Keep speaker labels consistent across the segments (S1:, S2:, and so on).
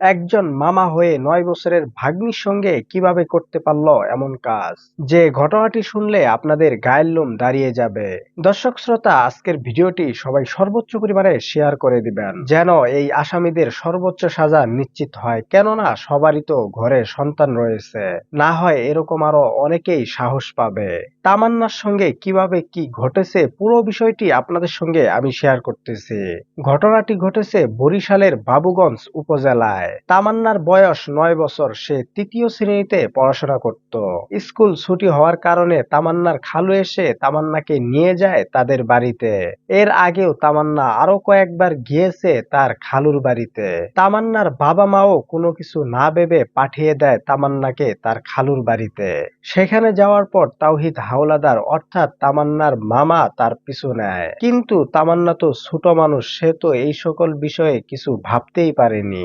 S1: একজন মামা হয়ে নয় বছরের ভাগ্নির সঙ্গে কীভাবে করতে পারল এমন কাজ? যে ঘটনাটি শুনলে আপনাদের গায়ের লোম দাঁড়িয়ে যাবে। দর্শক শ্রোতা, আজকের ভিডিওটি সবাই সর্বোচ্চ পরিমাণে শেয়ার করে দিবেন। যেন এই আসামিদের সর্বোচ্চ সাজা নিশ্চিত হয়। কেননা সবারই তো ঘরে সন্তান রয়েছে। না হয় এরকম আরও অনেকেই সাহস পাবে। তামান্নার সঙ্গে কীভাবে কি ঘটেছে পুরো বিষয়টি আপনাদের সঙ্গে আমি শেয়ার করতেছি। ঘটনাটি ঘটেছে বরিশালের বাবুগঞ্জ উপজেলায়। তামান্নার বয়স নয় বছর, সে তৃতীয় শ্রেণীতে পড়াশোনা করত। স্কুল ছুটি হওয়ার কারণে তামান্নার খালু এসে তামান্নাকে নিয়ে যায় তাদের বাড়িতে। এর আগেও তামান্না আরও কয়েকবার গিয়েছে তার খালুর বাড়িতে। তামান্নার বাবা মাও কোনো কিছু না ভেবে পাঠিয়ে দেয় তামান্নাকে তার খালুর বাড়িতে। সেখানে যাওয়ার পর তাওহিদ হাওলাদার অর্থাৎ তামান্নার মামা তার পিছু নেয়। কিন্তু তামান্না তো ছোট মানুষ, সে তো এই সকল বিষয়ে কিছু ভাবতেই পারেনি।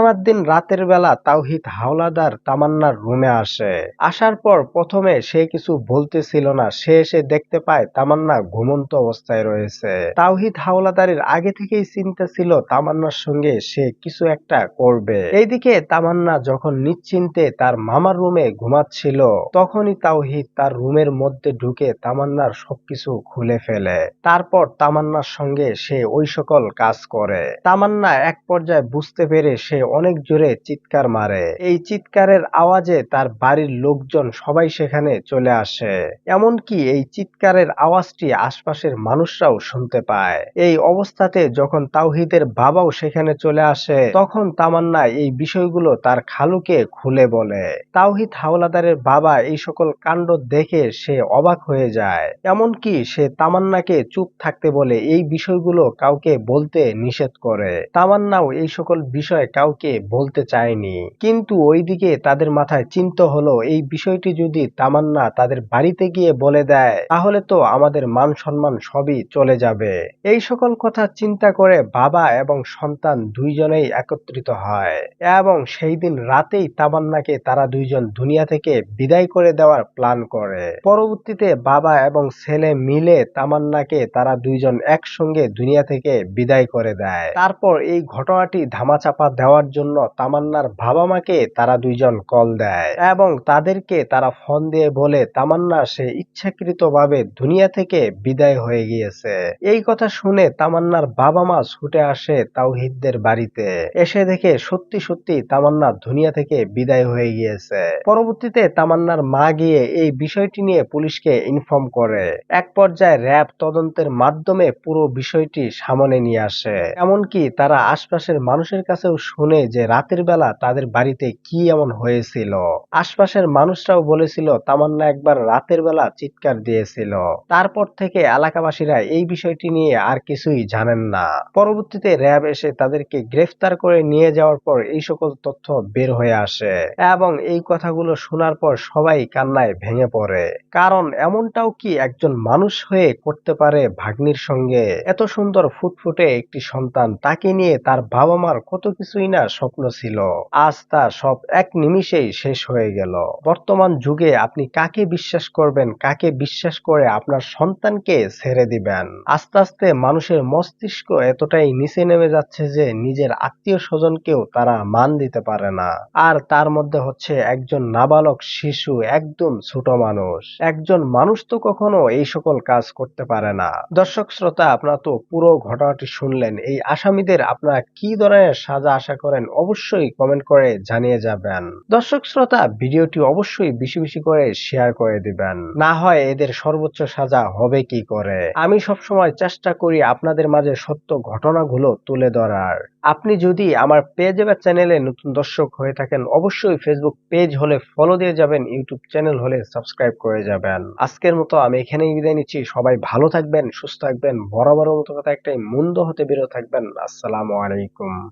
S1: ঘটনার দিন রাতের বেলা তাওহিদ হাওলাদার তামান্নার রুমে আসে। আসার পর প্রথমে সে কিছু বলতেছিল না, সে এসে দেখতে পায় তামান্না ঘুমন্ত অবস্থায় রয়েছে। তাওহিদ হাওলাদারের আগে থেকেই চিন্তা ছিল তামান্নার সঙ্গে সে কিছু একটা করবে। এইদিকে তামান্না যখন নিশ্চিন্তে তার মামার রুমে ঘুমাচ্ছিল, তখনই তাওহিদ তার রুমের মধ্যে ঢুকে তামান্নার সবকিছু খুলে ফেলে। তারপর তামান্নার সঙ্গে সে ওই সকল কাজ করে। তামান্না এক পর্যায়ে বুঝতে পেরে সে অনেক জোরে চিৎকার মারে। এই চিৎকারের আওয়াজে তার বাড়ির লোকজন সবাই সেখানে চলে আসে। এমনকি এই চিৎকারের আওয়াজটি আশপাশের মানুষরাও শুনতে পায়। এই অবস্থাতে যখন তাওহিদের বাবাও সেখানে চলে আসে, তখন তামান্না এই বিষয়গুলো তার খালুকে খুলে বলে। তাওহিদ হাওলাদারের বাবা এই সকল কাণ্ড দেখে সে অবাক হয়ে যায়। এমনকি সে তামান্নাকে চুপ থাকতে বলে এই বিষয়গুলো কাউকে বলতে নিষেধ করে। তামান্নাও এই সকল বিষয় কাউকে বলতে চায়নি। কিন্তু ওইদিকে তাদের মাথায় চিন্তা হলো, এই বিষয়টি যদি তামান্না তাদের বাড়িতে গিয়ে বলে দেয়, তাহলে তো আমাদের মান সম্মান সবই চলে যাবে। এই সকল কথা চিন্তা করে বাবা এবং সন্তান দুইজনেই একত্রিত হয় এবং সেই দিন রাতেই তামান্নাকে তারা দুইজন দুনিয়া থেকে বিদায় করে দেওয়ার প্ল্যান করে। পরবর্তীতে বাবা এবং ছেলে মিলে তামান্নাকে তারা দুইজন একসঙ্গে দুনিয়া থেকে বিদায় করে দেয়। তারপর এই ঘটনাটি ধামাচাপা দেওয়ার জন্য তামান্নার বাবা মাকে তারা দুইজন কল দেয় এবং তাদেরকে তারা ফোন দিয়ে বলে, তামান্না, সে ইচ্ছাকৃতভাবে দুনিয়া থেকে বিদায় হয়ে গিয়েছে। এই কথা শুনে তামান্নার বাবা মা ছুটে আসে তাওহিদদের বাড়িতে। এসে দেখে সত্যি সত্যি তামান্না দুনিয়া থেকে বিদায় হয়ে গিয়েছে। পরবর্তীতে তামান্নার মা গিয়ে এই বিষয়টি নিয়ে পুলিশকে ইনফর্ম করে। এক পর্যায়ে র্যাব তদন্তের মাধ্যমে পুরো বিষয়টি সামনে নিয়ে আসে। এমনকি তারা আশপাশের মানুষের কাছেও শুনে যে রাতের বেলা তাদের বাড়িতে কি এমন হয়েছিল? আশপাশের মানুষরাও বলেছিল, তামান্না একবার রাতের বেলা চিৎকার দিয়েছিল। তারপর থেকে এলাকাবাসীরা এই বিষয়টি নিয়ে আর কিছুই জানেন না। পরবর্তীতে র্যাব এসে তাদেরকে গ্রেফতার করে নিয়ে যাওয়ার পর এই সকল তথ্য বের হয়ে আসে এবং এই কথাগুলো শোনার পর সবাই কান্নায় ভেঙে পড়ে। কারণ এমনটাও কি একজন মানুষ হয়ে করতে পারে ভাগ্নির সঙ্গে? এত সুন্দর ফুটফুটে একটি সন্তান তাকে নিয়ে তার বাবা মার কত কিছুই না স্বপ্ন ছিল। আজ তা সব এক নিমিষেই শেষ হয়ে গেল। বর্তমান যুগে আপনি কাকে বিশ্বাস করবেন, কাকে বিশ্বাস করে আপনার সন্তানকে ছেড়ে দিবেন? আস্তে আস্তে মানুষের মস্তিষ্ক এতটাই নিচে নেমে যাচ্ছে যে নিজের আত্মীয় স্বজনকেও তারা মান দিতে পারে না। আর তার মধ্যে হচ্ছে একজন নাবালক শিশু, একদম ছোট মানুষ। একজন মানুষ তো কখনো এই সকল কাজ করতে পারে না। দর্শক শ্রোতা, আপনারা তো পুরো ঘটনাটি শুনলেন। এই আসামিদের আপনারা কি ধরনের সাজা আশা করেন? অবশ্যই কমেন্ট করে জানিয়ে যাবেন। দর্শক শ্রোতা, ভিডিওটি অবশ্যই বেশি বেশি করে শেয়ার করে দিবেন। না হয় এদের সর্বোচ্চ সাজা হবে কি করে? আমি সবসময় চেষ্টা করি আপনাদের মাঝে সত্য ঘটনাগুলো তুলে ধরার। আপনি যদি আমার পেজে বা চ্যানেলে নতুন দর্শক হয়ে থাকেন, অবশ্যই ফেসবুক পেজ হলে ফলো দিয়ে যাবেন ইউটিউব চ্যানেল হলে সাবস্ক্রাইব করে যাবেন। আজকের মতো আমি এখানেই বিদায় নিচ্ছি। সবাই ভালো থাকবেন, সুস্থ থাকবেন বরাবর মতো কথা একটাই মন্দ হতে বেরো থাকবেন। আসসালামু আলাইকুম।